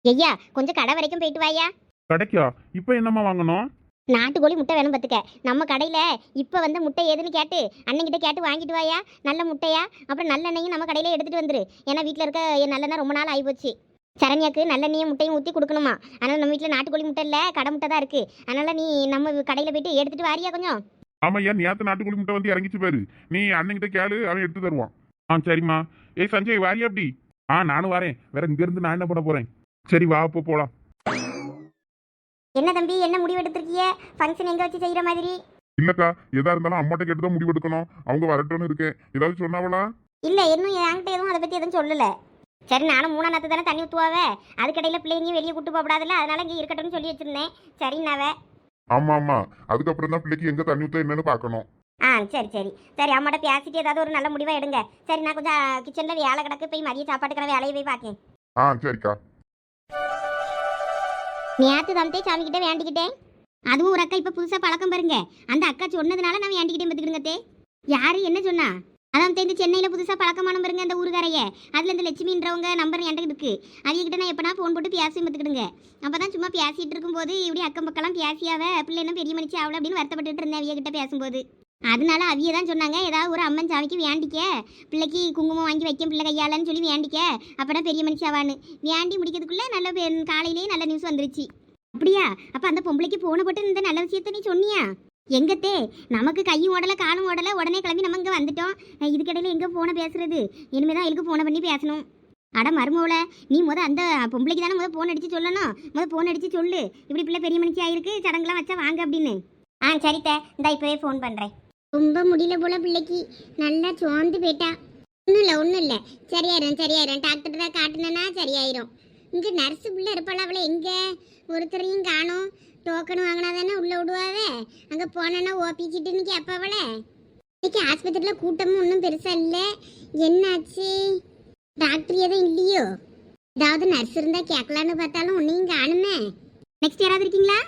[SPEAKER 1] ஐயா கொஞ்சம் கடை வரைக்கும் போயிட்டு வாயா
[SPEAKER 2] கிடைக்கா? இப்போ என்னம்மா வாங்கணும்?
[SPEAKER 1] நாட்டுக்கோழி முட்டை வேணும் பார்த்துக்க நம்ம கடையில் இப்போ வந்த முட்டை ஏதுன்னு கேட்டு அண்ணன்கிட்ட கேட்டு வாங்கிட்டு வாயா நல்ல முட்டையா? அப்புறம் நல்லெண்ணெயும் நம்ம கடையில எடுத்துகிட்டு வந்துரு. ஏன்னா வீட்டில் இருக்க நல்லெண்ணெய் ரொம்ப நாள் ஆகிப்போச்சு சரண்யாக்கு நல்லெண்ணெயும் முட்டையும் ஊற்றி கொடுக்கணுமா? அதனால் நம்ம வீட்டில் நாட்டுக்கோழி முட்டை இல்லை கடை முட்டை தான் இருக்குது அதனால் நீ நம்ம கடையில் போயிட்டு எடுத்துகிட்டு வாரியா கொஞ்சம்?
[SPEAKER 2] ஆமா ஏன் நேத்து நாட்டுக்கோழி முட்டை வந்து இறங்கிச்சு பாரு. நீ அண்ணன்கிட்ட கேளு அவன் எடுத்து தருவான். ஆ சரிம்மா. ஏய் சஞ்சய் வாரியா அப்படி. ஆ நானும் வரேன். வேற இங்க இருந்து நான் என்ன பண்ண போறேன்? சரி வா அப்போ போலாம்.
[SPEAKER 1] என்ன தம்பி என்ன முடிவு எடுத்திருக்கிய? ஃபங்க்ஷன் எங்கே வச்சு செய்கிற மாதிரி?
[SPEAKER 2] இல்லக்கா எதா இருந்தாலும் அம்மாட்ட கேட்டு தான் முடிவெடுக்கணும் அவங்க வரட்டும்னு இருக்கேன். ஏதாவது சொன்னாவளா?
[SPEAKER 1] இல்லை இன்னும் என்கிட்ட எதுவும் அதை பற்றி எதுவும் சொல்லலை. சரி நானும் மூணா நாத்து தானே தண்ணி ஊற்றுவாவே அதுக்கடையில் பிள்ளைங்களையும் வெளியே கூட்டு போகக்கூடாதுல்ல அதனால இங்கே இருக்கட்டும்னு சொல்லி வச்சிருந்தேன். சரின்னாவே
[SPEAKER 2] ஆமா ஆமா. அதுக்கப்புறம் தான் பிள்ளைக்கு எங்க தண்ணி ஊத்த என்னன்னு பார்க்கணும்.
[SPEAKER 1] ஆ சரி சரி. சரி அம்மாட்ட பேசிட்டு ஏதாவது ஒரு நல்ல முடிவாக எடுங்க. சரி நான் கொஞ்சம் கிச்சனில் வேலை கிடக்கு போய் மதிய சாப்பாட்டுக்கிற வேலையை போய் பார்க்கேன்
[SPEAKER 2] ஆ சரிக்கா.
[SPEAKER 1] நேற்று தம்பி சாமி கிட்ட வேண்டிக்கிட்டேன். அதுவும் ஒரு அக்கா இப்போ புதுசாக பழக்கம் பாருங்க. அந்த அக்கா சொன்னதுனால நான் வேண்டிக்கிட்டேன் தே. யாரு என்ன சொன்னா? அதான் தெரிஞ்சு சென்னையில் புதுசாக பழக்கமான பாருங்க அந்த ஊருக்காரைய அதில் இந்த லட்சுமின்றவங்க நம்பர் என்கிட்ட இருக்குது அவங்ககிட்ட நான் எப்போனா ஃபோன் போட்டு பேசி பார்த்துக்கிடுங்க. அப்போ தான் சும்மா பேசிட்டு இருக்கும்போது இப்படி அக்கம் பக்கம்லாம் பேசியாவ பிள்ளை என்ன பெரிய மனுச்சு ஆகல அப்படின்னு வருத்தப்பட்டுட்டு இருந்தேன் அவிய பேசும்போது. அதனால அவிய தான் சொன்னாங்க ஏதாவது ஒரு அம்மன் சாமிக்கு வேண்டிக்க. பிள்ளைக்கு குங்குமம் வாங்கி வைக்க பிள்ளை கையாலன்னு சொல்லி வேண்டிக்க. அப்பதான் பெரிய மனுஷாவான்னு வேண்டி முடிக்கிறதுக்குள்ளே நல்ல காலையிலேயே நல்ல நியூஸ் வந்துருச்சு. அப்படியா? அப்போ அந்த பொம்பளைக்கு ஃபோனை போட்டு இந்த நல்ல விஷயத்த நீ சொன்னியா? எங்கத்தே? நமக்கு கையும் ஓடலை காலும் ஓடல உடனே கிளம்பி நம்ம இங்கே வந்துட்டோம். அஹ் எங்கே ஃபோனை பேசுறது? இனிமே தான் எனக்கு ஃபோனை பண்ணி பேசணும். அட மருமோல நீ முத அந்த பொம்பளைக்கு தானே முத ஃபோன் அடிச்சு சொல்லணும்? முத ஃபோன் அடித்து சொல்லு. இப்படி பிள்ளை பெரிய மனுஷி ஆயிருக்கு சடங்குலாம் வச்சா வாங்க அப்படின்னு. ஆ சரித்த. இந்த இப்பவே ஃபோன் பண்ணுறேன் ரொம்ப முடியல போல பிள்ளைக்கு. நல்லா சோர்ந்து போயிட்டா. ஒன்றும் இல்லை ஒன்றும் இல்லை. சரியாயிரும் சரியாயிரும். டாக்டர் தான் காட்டுனேன்னா சரியாயிரும். இங்கே நர்ஸு பிள்ளை இருப்பாள் அவளை எங்கே? ஒருத்தரையும் காணும். டோக்கன் வாங்கினா தானே உள்ளே விடுவாவே? அங்கே போனேன்னா ஓபிச்சிட்டுன்னு கேட்பாவளே இன்னைக்கு ஆஸ்பத்திரியில் கூட்டமும் ஒன்றும் பெருசாக இல்லை. என்னாச்சு? டாக்டர் எதுவும் இல்லையோ? ஏதாவது நர்ஸ் இருந்தால் கேட்கலான்னு பார்த்தாலும் ஒன்றையும் காணுமே. நெக்ஸ்ட் யாராவது இருக்கீங்களா?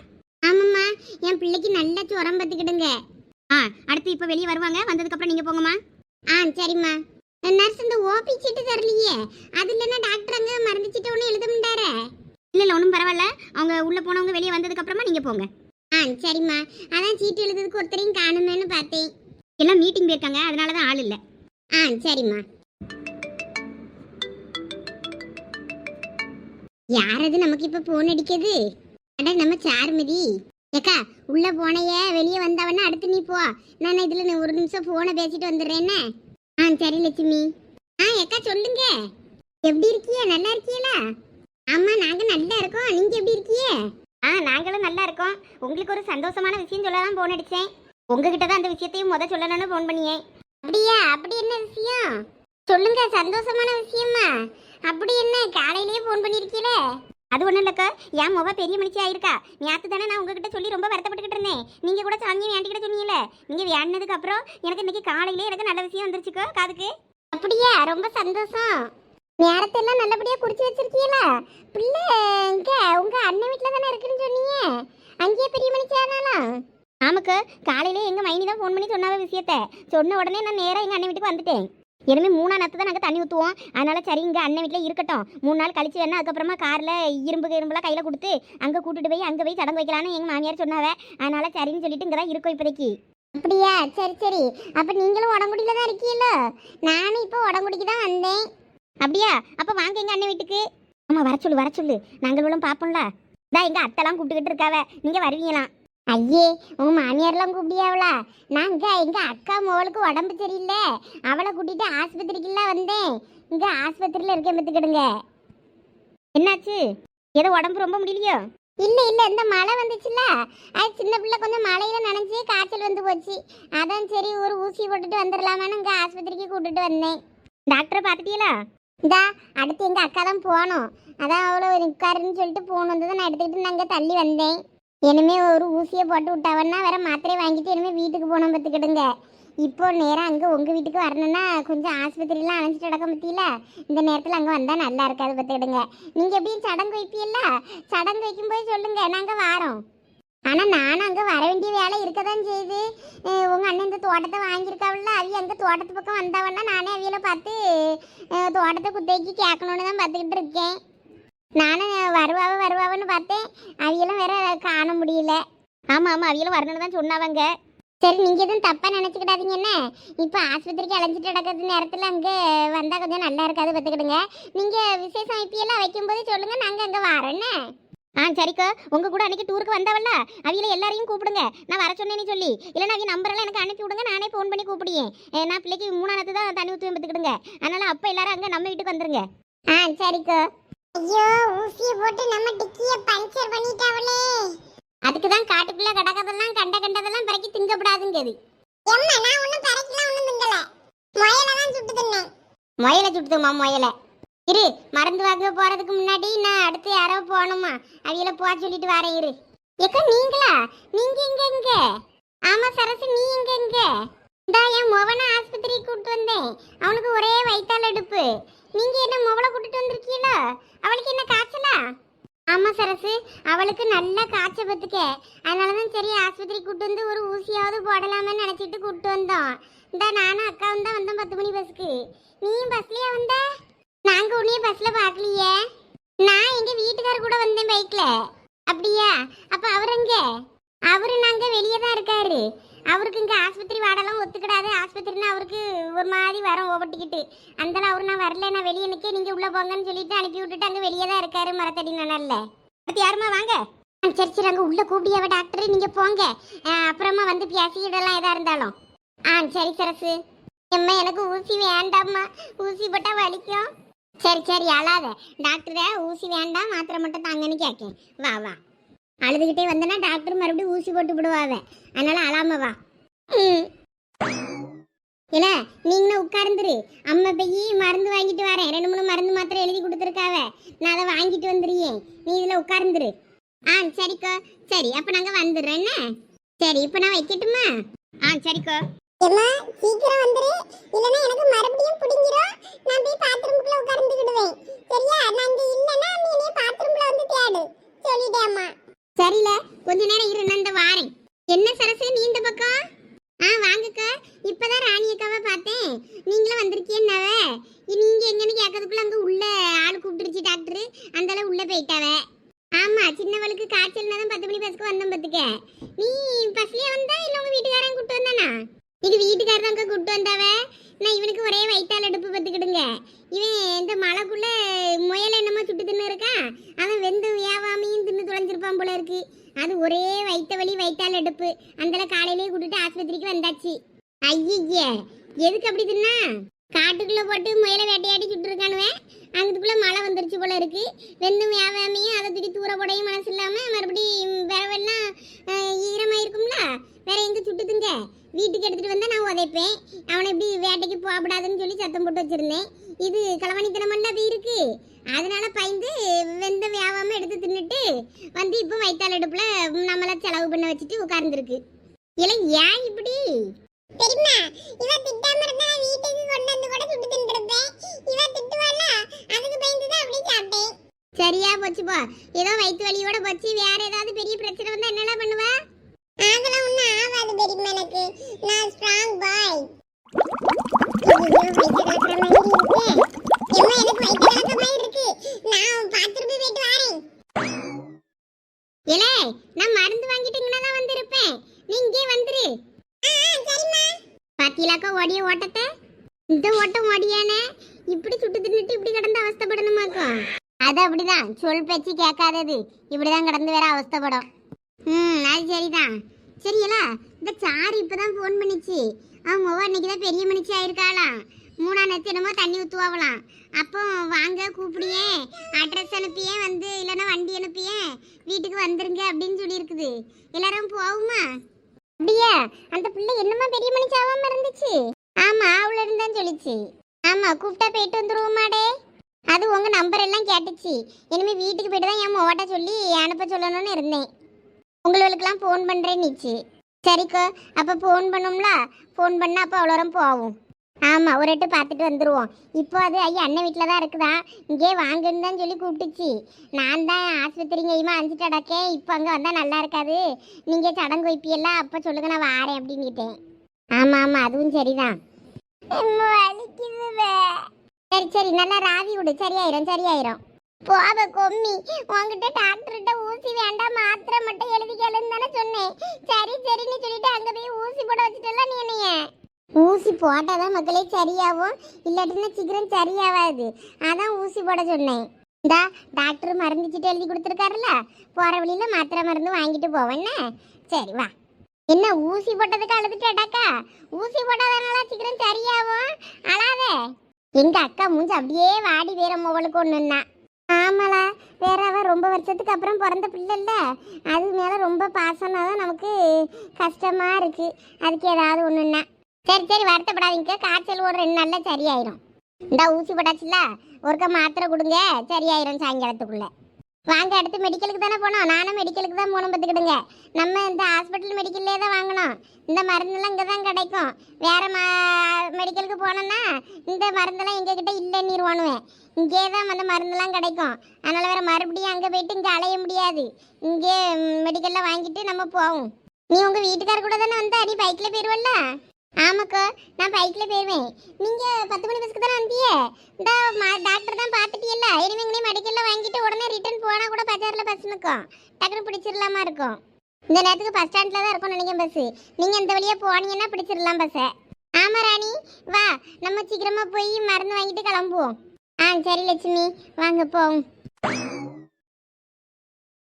[SPEAKER 1] ஆமாம்மா என் பிள்ளைக்கு நல்லா சுரம் பார்த்துக்கிடுங்க ஆ அடுத்து இப்போ வெளியே வருவாங்க. வந்ததுக்கப்புறம் நீங்கள் போங்கம்மா. ஆ சரிம்மா. நர்ஸ் இந்த ஓபி சீட்டு தரலையே. அது இல்லைன்னா டாக்டர் அங்கே மருந்து ஒன்றும் எழுத முடியாரே இல்லை இல்லை ஒன்றும் பரவாயில்ல. அவங்க உள்ளே போனவங்க வெளியே வந்ததுக்கப்புறமா நீங்கள் போங்க. ஆ சரிம்மா. அதான் சீட்டு எழுதுறதுக்கு ஒருத்தரையும் காணுமேன்னு பார்த்தேன். எல்லாம் மீட்டிங் போயிருக்காங்க அதனால தான் ஆள் இல்லை. ஆ சரிம்மா. யார் அது நமக்கு இப்போ ஃபோன் அடிக்குது? அட நம்ம சாருமதி. ஏக்கா உள்ள போனைய வெளியே வந்தவன அடுத்து நீ போ. நான் இதுல ஒரு நிமிஷம் போனை பேசிட்டு வந்துடுறேன்னு ஆ சரி லட்சுமி. ஆ ஏக்கா சொல்லுங்க. எப்படி இருக்கிய? நல்லா இருக்கீங்களா ஆமா நாங்க நல்லா இருக்கோம். நீங்க எப்படி இருக்கீங்க? ஆ நாங்களும் நல்லா இருக்கோம். உங்களுக்கு ஒரு சந்தோஷமான விஷயம் சொல்ல தான் போன் அடிச்சேன். உங்ககிட்ட தான் அந்த விஷயத்தையும் முத சொல்லணும்னு ஃபோன் பண்ணியேன் அப்படியா? அப்படி என்ன விஷயம்? சொல்லுங்க சந்தோஷமான விஷயமா? அப்படி என்ன? காலையிலேயே ஃபோன் பண்ணிருக்கீல? அது ஒன்றும் இல்லைக்கா. என் முக பெரிய மனுஷி ஆயிருக்கா நேற்று தானே நான் உங்ககிட்ட சொல்லி ரொம்ப வருத்தப்பட்டுக்கிட்டு இருந்தேன். நீங்கள் கூட சாமியை வேண்டிக்கிட்ட சொன்னீங்கல்ல? நீங்கள் வேண்டினதுக்கு அப்புறம் எனக்கு இன்னைக்கு காலையிலே எனக்கு நல்ல விஷயம் வந்துருச்சுக்கோ காதுக்கு. அப்படியா? ரொம்ப சந்தோஷம். நேரத்தெல்லாம் நல்லபடியா குறிச்சு வச்சிருக்கீங்களா பிள்ளை இங்க உங்க அண்ணன் வீட்டில் தானே இருக்குன்னு சொன்னீங்க. அங்கேயே பெரிய மனுஷி ஆனாலும் ஆமாக்கா காலையிலே எங்க மைனி தான் ஃபோன் பண்ணி சொன்னாவ விஷயத்த. சொன்ன உடனே நான் நேராக எங்கள் அண்ணன் வீட்டுக்கு வந்துட்டேன். இனிமேல் மூணா நேரத்து தான் நாங்கள் தண்ணி ஊற்றுவோம் அதனால சரி இங்கே அண்ணன் வீட்டில் இருக்கட்டும். மூணு நாள் கழிச்சு வேணா அதுக்கப்புறமா காரில் இரும்பு இரும்புலாம் கையில் கொடுத்து அங்கே கூட்டிட்டு போய் அங்கே போய் சடங்கு வைக்கலான்னு எங்கள் மாமியார் சொன்னாவ. அதனால சரின்னு சொல்லிட்டு இங்கே தான் இருக்கோம் இப்போதைக்கு. அப்படியா? சரி சரி. அப்போ நீங்களும் உடம்புடியில தான் இருக்கீங்களோ நானும் இப்போ உடம்புடிக்கு தான் வந்தேன். அப்படியா? அப்போ வாங்க எங்கள் அண்ணன் வீட்டுக்கு. ஆமாம் வர சொல்லு வர சொல்லு. நாங்களும் பார்ப்போம்ல இதான் எங்கள் அத்தைலாம் கூப்பிட்டுக்கிட்டு இருக்காவ. நீங்கள் வருவீங்களாம். ஐயே உங்க மாமியார்லாம் கூப்பிடியாவளா? நாங்க எங்க அக்கா மோளுக்கு உடம்பு சரியில்லை. அவளை கூட்டிட்டு ஆஸ்பத்திரிக்குலாம் வந்தேன். இங்க ஆஸ்பத்திரியில இருக்கேன் பத்துக்கிடுங்க என்னாச்சு? ஏதோ உடம்பு ரொம்ப முடியலையோ? இல்ல இல்ல இந்த மழை வந்துச்சுல அது சின்ன பிள்ளை கொஞ்சம் மழையில நனைஞ்சு காய்ச்சல் வந்து போச்சு. அதான் சரி ஒரு ஊசி போட்டுட்டு வந்துடலாமான்னு இங்க ஆஸ்பத்திரிக்கு கூட்டிட்டு வந்தேன். டாக்டரை பார்த்துட்டீங்களா இந்தா அடுத்து எங்கள் அக்கா தான் போகணும். அதான் அவ்வளோ உட்காருன்னு சொல்லிட்டு போகணும் வந்து நான் எடுத்துக்கிட்டு நாங்கள் தள்ளி வந்தேன். இனிமே ஒரு ஊசியை போட்டு விட்டாவன்னா வேற மாத்திரையை வாங்கிட்டு இனிமே வீட்டுக்கு போனோம் பார்த்துக்கிடுங்க. இப்போ நேராக அங்கே உங்கள் வீட்டுக்கு வரணும்னா கொஞ்சம் ஆஸ்பத்திரிலாம் அணைச்சிட்டு நடக்க பற்றியில இந்த நேரத்தில் அங்கே வந்தால் நல்லா இருக்காது பார்த்துக்கிடுங்க. நீங்கள் எப்படியும் சடங்கு வைப்பீல்ல? சடங்கு வைக்கும்போது சொல்லுங்கள் நாங்கள் வாரோம். ஆனால் நானும் அங்கே வர வேண்டிய வேலை இருக்க தான் செய்யுது உங்கள் அண்ணன் இந்த தோட்டத்தை வாங்கியிருக்காவில்ல? அவிய அங்கே தோட்டத்து பக்கம் வந்தவன்னா நானே அவியலை பார்த்து தோட்டத்தை குத்தகைக்கு கேட்கணுன்னு தான் பார்த்துக்கிட்டு இருக்கேன். நானும் வருவாவ வருவாவன்னு பார்த்தேன். அவியெல்லாம் வேற காண முடியல. ஆமாம் ஆமாம் அவியெல்லாம் வரணும்னு தான் சொன்னாவங்க. சரி நீங்கள் எதுவும் தப்பாக நினச்சிக்கிடாதீங்க என்ன? இப்போ ஆஸ்பத்திரிக்கு அலைஞ்சிட்டு நடக்கிறது நேரத்தில் அங்கே வந்தால் கொஞ்சம் நல்லா இருக்காது பார்த்துக்கிடுங்க. நீங்கள் விசேஷம் ஐபிஎல்லாம் வைக்கும்போது சொல்லுங்கள் நாங்கள் அங்கே வரோன்னே ஆ சரிக்கா. உங்க கூட அன்னைக்கு டூருக்கு வந்தவல்ல? அவியில எல்லாரையும் கூப்பிடுங்க. நான் வர சொன்னேன்னு சொல்லி. இல்லைன்னா அவிய நம்பரெல்லாம் எனக்கு அனுப்பி விடுங்க. நானே ஃபோன் பண்ணி கூப்பிடியேன் அஹ் நான் பிள்ளைக்கு மூணாவது தான் தண்ணி ஊற்றி பார்த்துக்கிடுங்க அதனால அப்போ எல்லாரும் அங்கே நம்ம வீட்டுக்கு வந்துருங்க. ஆ சரிக்கா. ஐயோ ஊசியை போட்டு நம்ம டிக்கிய பஞ்சர் பண்ணிட்டாவளே. அதுக்கு தான் காட்டுக்குள்ள கடக்கதெல்லாம் கண்ட கண்டதெல்லாம் பிறக்கி திங்கப்படாதுங்கிறது. எம்மா நான் ஒண்ணும் பிறக்கலாம் ஒண்ணும் திங்கல. முயல தான் சுட்டு தின்னேன். முயல சுட்டுதுமா முயல. இரு மருந்து வாங்க போறதுக்கு முன்னாடி நான் அடுத்து யாரோ போகணுமா? அவியல போக சொல்லிட்டு வரேன் இரு. ஏக்கா நீங்களா? நீங்க எங்க எங்க? ஆமா சரசு நீ எங்க எங்க? இந்தா என் மொவனை ஆஸ்பத்திரிக்கு கூட்டு வந்தேன். அவனுக்கு ஒரே வயிற்றால் எடுப்பு நீங்க என்ன மொவளை கூட்டிட்டு வந்திருக்கீங்களோ? அவளுக்கு என்ன காய்ச்சலா? ஆமா சரசு. அவளுக்கு நல்லா காய்ச்சல் பத்துக்க அதனாலதான் சரி ஆஸ்பத்திரி கூட்டு வந்து ஒரு ஊசியாவது போடலாமே நினைச்சிட்டு கூட்டு வந்தோம். இந்த நானும் அக்காவும் தான் வந்தோம் பத்து மணி பஸ்க்கு நீயும் பஸ்லயே வந்த? நாங்க உன்னைய பஸ்ல பார்க்கலையே. நான் எங்க வீட்டுக்கார கூட வந்தேன் பைக்ல அப்படியா? அப்ப அவர் எங்க? அவரு நாங்க வெளியே தான் இருக்காரு. அவருக்கு இங்க ஆஸ்பத்திரி வாடலாம் ஒத்துக்கிடாது. ஆஸ்பத்திரினா அவருக்கு ஒரு மாதிரி வரம் ஓவட்டிக்கிட்டு அந்த அவரு நான் வரல. நான் வெளியே நிக்க நீங்க உள்ள போங்கன்னு சொல்லிட்டு அனுப்பி விட்டுட்டு அங்க வெளியே தான் இருக்காரு மரத்தடி நல்ல அடுத்து யாருமா வாங்க? ஆ, சரி சரி. அங்க உள்ள கூப்பிடியாவ டாக்டர் நீங்க போங்க. அப்புறமா வந்து பேசிக்கிடலாம் எதா இருந்தாலும். ஆ சரி சரசு. எம்மா எனக்கு ஊசி வேண்டாம்மா. ஊசி போட்டா வலிக்கும். சரி சரி அழாத. டாக்டரை ஊசி வேண்டாம் மாத்திரை மட்டும் தாங்கன்னு கேட்கேன் வா வா. அழுதுகிட்டே வந்தனா டாக்டர் மறுபடியும் ஊசி போட்டு விடுவாவ. அதனால அழாம வா. ம். இல்ல நீங்களும் உட்கார்ந்துரு. அம்மா போய் மருந்து வாங்கிட்டு வரேன். ரெண்டு மூணு மருந்து மாத்திரை எழுதி கொடுத்துருக்காவ. நான் அதை வாங்கிட்டு வந்துடுறேன் நீ இதில் உட்கார்ந்துரு. ஆ சரிக்கோ. சரி அப்போ நாங்கள் வந்துடுறேன் என்ன? சரி இப்போ நான் வைக்கட்டுமா? ஆ சரிக்கோ.
[SPEAKER 3] ஏமா சீக்கிரம் வந்துரு. இல்லனா எனக்கு மறுபடியும் புடிங்கிரும். நான் போய் பாத்ரூம்குள்ள உட்கார்ந்துக்கிடுவேன் சரியா? நான் இங்க இல்லனா நீ என்னைய பாத்ரூம்ல வந்து தேடு. சொல்லிட்டேம்மா.
[SPEAKER 1] சரில கொஞ்ச நேரம் இரு நான் இந்த வாரேன். என்ன சரசு நீ இந்த பக்கம்? ஆ வாங்கக்கா. இப்பதான் ராணி அக்காவை பார்த்தேன். நீங்களும் வந்திருக்கீங்கன்னாவ நீங்க எங்கன்னு கேட்கறதுக்குள்ள அங்க உள்ள ஆள் கூப்பிட்டுருச்சு டாக்டர். அந்தால உள்ள போயிட்டாவ. ஆமா சின்னவளுக்கு காய்ச்சல்னா தான் பத்து மணி பஸ்க்கு வந்தோம் பத்துக்க. நீ பஸ்லயே வந்தா இல்ல உங்க வீட்டுக்காரன் கூட்டு வந்தானா? இது வீட்டுக்காரர் கூட்டு வந்தாவ? நான் இவனுக்கு ஒரே வயிற்றால் அடுப்பு பத்துக்கிடுங்க. இவன் இந்த மலைக்குள்ள முயல் என்னமோ சுட்டு தின்னு இருக்கான் அவன் வெந்து வியாபாமியும் தின்னு தொலைஞ்சிருப்பான் போல இருக்கு. அது ஒரே வயிற்ற வலி வயிற்றால் அடுப்பு. அந்தல காலையிலேயே கூட்டிட்டு ஆஸ்பத்திரிக்கு வந்தாச்சு. ஐய எதுக்கு அப்படி தின்னா? காட்டுக்குள்ள போட்டு முயலை வேட்டையாடி சுட்டு இருக்கானுவே அங்கத்துக்குள்ள மழை வந்துருச்சு போல இருக்கு. வெந்தும் வியாபாமியும் அதை தூக்கி தூர போடையும் மனசு இல்லாம மறுபடியும் விரவெல்லாம் அஹ், ஈரமா இருக்கும்ல வேற எங்க சுட்டுதுங்க வீட்டுக்கு எடுத்துட்டு வந்தா நான் உதைப்பேன். அவனை இப்படி வேட்டைக்கு போகக்கூடாதுன்னு சொல்லி சத்தம் போட்டு வச்சிருந்தேன். இது களவாணித்தனமெல்லாம் அப்படி இருக்கு. அதனால பயந்து வெந்த வியாபாம எடுத்து தின்னுட்டு வந்து இப்போ வைத்தால் அடுப்புல நம்மள செலவு பண்ண வச்சுட்டு உட்கார்ந்துருக்கு. இல்லை ஏன் இப்படி?
[SPEAKER 3] தெரியுமா இவ திட்டாம இருந்தா நான் வீட்டுக்கு கொண்டு வந்து கூட சுட்டு தின்றுப்பேன் இவ திட்டுவாள? அதுக்கு பயந்து தான் அப்படியே சாப்பிட்டேன்.
[SPEAKER 1] சரியா போச்சு போ. ஏதோ வயிற்று வலியோட போச்சு. வேற ஏதாவது பெரிய பிரச்சனை வந்தா என்னெல்லாம் பண்ணுவ?
[SPEAKER 3] அதெல்லாம் ஒண்ணும் ஆகாது தெரியுமா எனக்கு? நான் ஸ்ட்ராங் பாய் நான்
[SPEAKER 1] மருந்து வாங்கிட்டு வந்திருப்பேன். நீ இங்கே வந்துரு. பாத்தீங்களாக்கா ஓடிய ஓட்டத்தை? இந்த ஓட்டம் ஓடியானே. இப்படி சுட்டு தின்னுட்டு இப்படி கிடந்து அவஸ்தைப்படணுமாக்கும். அது அப்படிதான். சொல் பேச்சு கேட்காதது. இப்படிதான் கிடந்து வேற அவஸ்தைப்படும். ம் அது சரிதான். சரியலா இந்த சாரு இப்பதான் ஃபோன் பண்ணிச்சு. அவங்க ஒவ்வொரு அன்னைக்கு தான் பெரிய மனுஷி ஆயிருக்காளாம் மூணாம் நேரத்து என்னமோ தண்ணி ஊற்றுவாங்களாம் அப்போ வாங்க கூப்பிடியே. அட்ரஸ் அனுப்பியே வந்து இல்லைன்னா வண்டி அனுப்பியே. வீட்டுக்கு வந்துருங்க அப்படின்னு சொல்லியிருக்குது. எல்லாரும் போகுமா அப்படியா? அந்த பிள்ளை என்னமா பெரிய மனுஷி ஆகாம இருந்துச்சு. ஆமா அவள இருந்தான் சொல்லிச்சு. ஆமா கூப்பிட்டா போயிட்டு வந்துருவோமாடே. அது உங்க நம்பர் எல்லாம் கேட்டுச்சு. இனிமே வீட்டுக்கு போயிட்டு தான் என் ஓட்ட சொல்லி அனுப்ப சொல்லணும்னு இருந்தேன். உங்களுக்கெல்லாம் ஃபோன் பண்றேன் நீச்சு. சரிக்கோ அப்போ ஃபோன் பண்ணும்ல? ஃபோன் பண்ணால் அப்போ அவ்வளோ நேரம் போவோம். ஆமாம் ஒரு எட்டு பார்த்துட்டு வந்துடுவோம் இப்போ அது ஐயா அண்ணன் வீட்டில் தான் இருக்குதா? இங்கே வாங்கன்னு தான் சொல்லி கூப்பிட்டுச்சு. நான் தான் ஆஸ்பத்திரிங்கய்யமா அஞ்சுட்டு அடக்கேன். இப்போ அங்கே வந்தால் நல்லா இருக்காது. நீங்கள் சடங்கு வைப்பியெல்லாம் அப்போ சொல்லுங்க நான் வாரேன் அப்படின்னுட்டேன். ஆமாம் ஆமாம் அதுவும் சரிதான். சரி சரி நல்லா ராவி விடு. சரியாயிரும் சரியாயிரும் போவ கொம்மி. உங்ககிட்ட டாக்டர்கிட்ட ஊசி வேண்டாம் மாத்திரை மட்டும் எழுதிக்கலுன்னு தானே சொன்னேன். சரி சரின்னு சொல்லிட்டு அங்கே போய் ஊசி போட வச்சுட்டல நீ என்னைய? ஊசி போட்டாதான் மக்களே சரியாகும். இல்லாட்டினா சீக்கிரம் சரியாகாது அதான் ஊசி போட சொன்னேன். இந்தா டாக்டர் மருந்து எழுதி கொடுத்துருக்காருல்ல? போகிற வழியில் மாத்திரை மருந்து வாங்கிட்டு போவேண்ணே சரி வா. என்ன ஊசி போட்டதுக்கு அழுதுட்டேடாக்கா? ஊசி போட்டாதனால சீக்கிரம் சரியாகும். அழாத. எங்கள் அக்கா மூஞ்சி அப்படியே வாடி வேற மொபைலுக்கு ஒன்றுன்னா ஆமாலா. வேற அவ ரொம்ப வருஷத்துக்கு அப்புறம் பிறந்த பிள்ளை இல்ல அது மேல ரொம்ப பாசம்னா தான் நமக்கு கஷ்டமா இருக்கு. அதுக்கு ஏதாவது ஒண்ணுன்னா. சரி சரி வருத்தப்படாதீங்க. காய்ச்சல் ஒரு ரெண்டு நாள்ல சரியாயிரும். இந்த ஊசி போட்டாச்சுல? ஒருக்கா மாத்திரை கொடுங்க. சரியாயிரும் சாயங்காலத்துக்குள்ள. வாங்க அடுத்து மெடிக்கலுக்கு தானே போனோம். நானும் மெடிக்கலுக்கு தான் போகணும் பார்த்துக்கிடுங்க நம்ம இந்த ஹாஸ்பிட்டல் மெடிக்கல்லே தான் வாங்கணும். இந்த மருந்தெல்லாம் இங்கே தான் கிடைக்கும். வேறு ம மெடிக்கலுக்கு போனோம்னா இந்த மருந்தெல்லாம் எங்ககிட்ட இல்லைன்னிருவானுவேன் இங்கே தான் அந்த மருந்தெல்லாம் கிடைக்கும். அதனால் வேறு மறுபடியும் அங்கே போயிட்டு இங்கே அலைய முடியாது. இங்கே மெடிக்கலில் வாங்கிட்டு நம்ம போவோம். நீ உங்கள் வீட்டுக்கார கூட தானே வந்தா? நீ பைக்கில் போயிடுவல்ல ஆமாக்கா நான் பைக்கில் போயிடுவேன் நீங்கள் பத்து மணி பஸ்க்கு தானே வந்தியே இந்த டாக்டர் தான் பார்த்துட்டியல்ல. இனிமே மெடிக்கலில் வாங்கிட்டு உடனே ரிட்டர்ன் போனால் கூட பஜாரில் பஸ் நிற்கும் டக்குனு பிடிச்சிடலாமா இருக்கும். இந்த நேரத்துக்கு பஸ் ஸ்டாண்டில் தான் இருக்கும் நினைக்கிறேன் பஸ்ஸு நீங்கள் இந்த வழியாக போனீங்கன்னா பிடிச்சிடலாம் பஸ்ஸை ஆமாம் ராணி. வா நம்ம சீக்கிரமாக போய் மருந்து வாங்கிட்டு கிளம்புவோம். ஆ சரி லட்சுமி. வாங்க போவோம்.